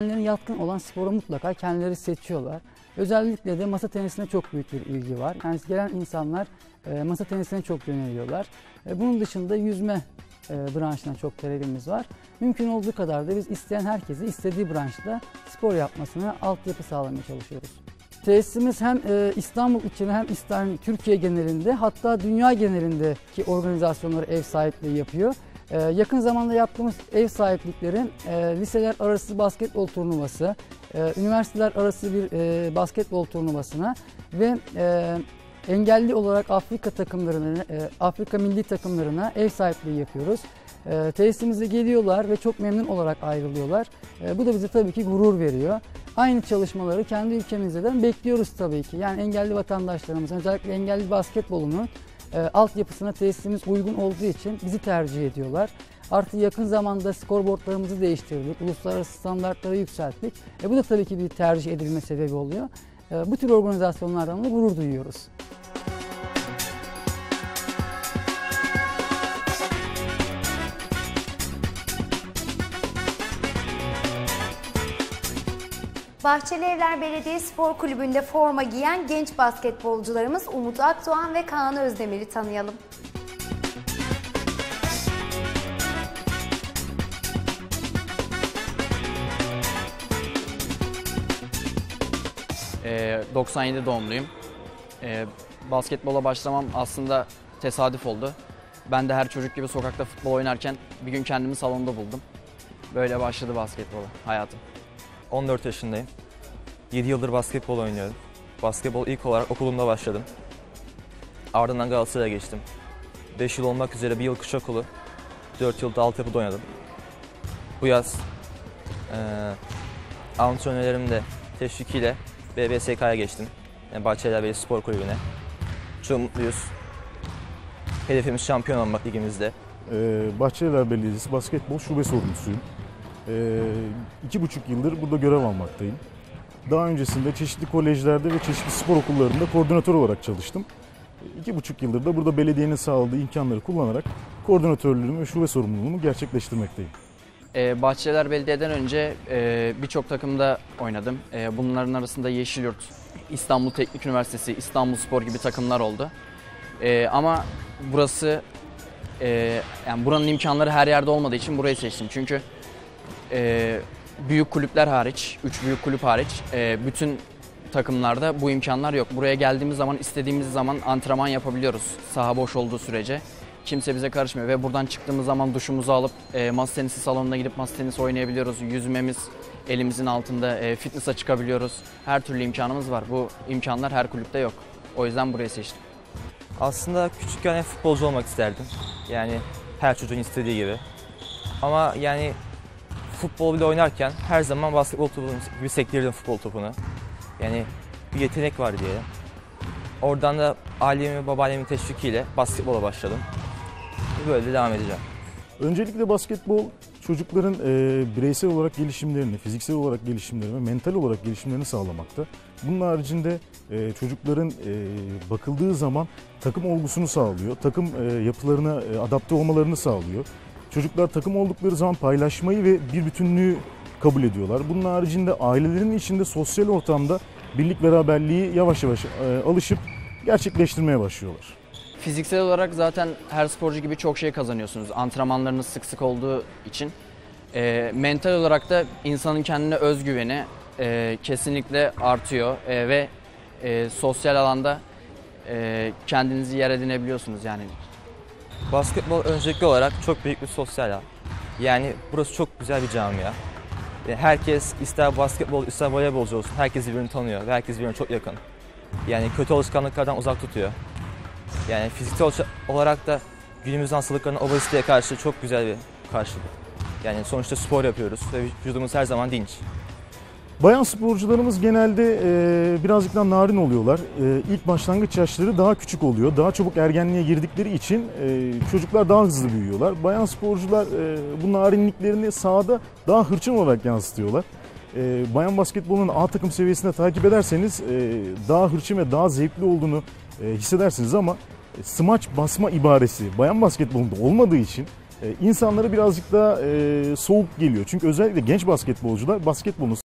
Kendilerine yatkın olan sporu mutlaka kendileri seçiyorlar. Özellikle de masa tenisine çok büyük bir ilgi var. Yani gelen insanlar e, masa tenisine çok yöneliyorlar. E, bunun dışında yüzme e, branşına çok talebimiz var. Mümkün olduğu kadar da biz isteyen herkesi istediği branşta spor yapmasına altyapı sağlamaya çalışıyoruz. Tesisimiz hem İstanbul içinde hem İstanbul, Türkiye genelinde hatta dünya genelindeki organizasyonları ev sahipliği yapıyor. E, yakın zamanda yaptığımız ev sahipliklerin e, liseler arası basketbol turnuvası, e, üniversiteler arası bir e, basketbol turnuvasına ve e, engelli olarak Afrika takımlarına, e, Afrika milli takımlarına ev sahipliği yapıyoruz. E, tesisimize geliyorlar ve çok memnun olarak ayrılıyorlar. E, bu da bize tabii ki gurur veriyor. Aynı çalışmaları kendi ülkemizden bekliyoruz tabii ki. Yani engelli vatandaşlarımız, özellikle engelli basketbolunun e, altyapısına tesisimiz uygun olduğu için bizi tercih ediyorlar. Artı yakın zamanda skorboardlarımızı değiştirdik, uluslararası standartları yükselttik. E, bu da tabii ki bir tercih edilme sebebi oluyor. E, bu tür organizasyonlardan da gurur duyuyoruz. Bahçeli Evler Belediye Spor Kulübü'nde forma giyen genç basketbolcularımız Umut Akdoğan ve Kaan Özdemir'i tanıyalım. Ee, 97 doğumluyum. Ee, basketbola başlamam aslında tesadüf oldu. Ben de her çocuk gibi sokakta futbol oynarken bir gün kendimi salonda buldum. Böyle başladı basketbola hayatım. 14 yaşındayım. 7 yıldır basketbol oynuyorum. Basketbol ilk olarak okulumda başladım. Ardından Galatasaray'a geçtim. 5 yıl olmak üzere bir yıl kış okulu. 4 yılda altyapıda oynadım. Bu yaz eee antrenörlerim de teşvikiyle BBSK'ya geçtim. Yani Bahçeliler Belediye Spor Kulübü'ne. Çok mutluyuz. Hedefimiz şampiyon olmak ligimizde. Ee, Bahçeliler Belediyesi basketbol şube sorumlusuyum. Ee, iki buçuk yıldır burada görev almaktayım. Daha öncesinde çeşitli kolejlerde ve çeşitli spor okullarında koordinatör olarak çalıştım. İki buçuk yıldır da burada belediyenin sağladığı imkanları kullanarak koordinatörlüğümü ve şube sorumluluğumu gerçekleştirmekteyim. Ee, Bahçeler Belediye'den önce e, birçok takımda oynadım. E, bunların arasında Yeşilyurt, İstanbul Teknik Üniversitesi, İstanbul Spor gibi takımlar oldu. E, ama burası, yani buranın imkanları her yerde olmadığı için burayı seçtim. Çünkü e, büyük kulüpler hariç, üç büyük kulüp hariç e, bütün takımlarda bu imkanlar yok. Buraya geldiğimiz zaman istediğimiz zaman antrenman yapabiliyoruz saha boş olduğu sürece. Kimse bize karışmıyor ve buradan çıktığımız zaman duşumuzu alıp e, masa tenisi salonuna gidip masa tenisi oynayabiliyoruz. Yüzmemiz elimizin altında, e, fitness'a çıkabiliyoruz. Her türlü imkanımız var. Bu imkanlar her kulüpte yok. O yüzden burayı seçtim. Aslında küçükken futbolcu olmak isterdim. Yani her çocuğun istediği gibi. Ama yani futbol bile oynarken her zaman basketbol topunu gibi sektirdim futbol topunu. Yani bir yetenek var diye. Oradan da ailemin, babaannemin teşvikiyle basketbola başladım. Böyle de devam edeceğim. Öncelikle basketbol çocukların e, bireysel olarak gelişimlerini, fiziksel olarak gelişimlerini ve mental olarak gelişimlerini sağlamakta. Bunun haricinde e, çocukların e, bakıldığı zaman takım olgusunu sağlıyor, takım e, yapılarına e, adapte olmalarını sağlıyor. Çocuklar takım oldukları zaman paylaşmayı ve bir bütünlüğü kabul ediyorlar. Bunun haricinde ailelerin içinde sosyal ortamda birlik beraberliği yavaş yavaş e, alışıp gerçekleştirmeye başlıyorlar. Fiziksel olarak zaten her sporcu gibi çok şey kazanıyorsunuz. Antrenmanlarınız sık sık olduğu için. E, mental olarak da insanın kendine özgüveni e, kesinlikle artıyor e, ve e, sosyal alanda e, kendinizi yer edinebiliyorsunuz yani. Basketbol öncelikli olarak çok büyük bir sosyal ağ. Yani burası çok güzel bir camia. Herkes ister basketbol ister voleybolcu olsun herkes birbirini tanıyor ve herkes birbirine çok yakın. Yani kötü alışkanlıklardan uzak tutuyor. Yani fiziksel olarak da günümüz hastalıklarına obeziteye karşı çok güzel bir karşılık. Yani sonuçta spor yapıyoruz ve vücudumuz her zaman dinç. Bayan sporcularımız genelde e, birazcık daha narin oluyorlar. E, ilk başlangıç yaşları daha küçük oluyor. Daha çabuk ergenliğe girdikleri için e, çocuklar daha hızlı büyüyorlar. Bayan sporcular e, bu narinliklerini sahada daha hırçın olarak yansıtıyorlar. E, bayan basketbolunun A takım seviyesinde takip ederseniz e, daha hırçın ve daha zevkli olduğunu e, hissedersiniz ama smaç basma ibaresi bayan basketbolunda olmadığı için e, insanlara birazcık daha e, soğuk geliyor. Çünkü özellikle genç basketbolcular basketbolun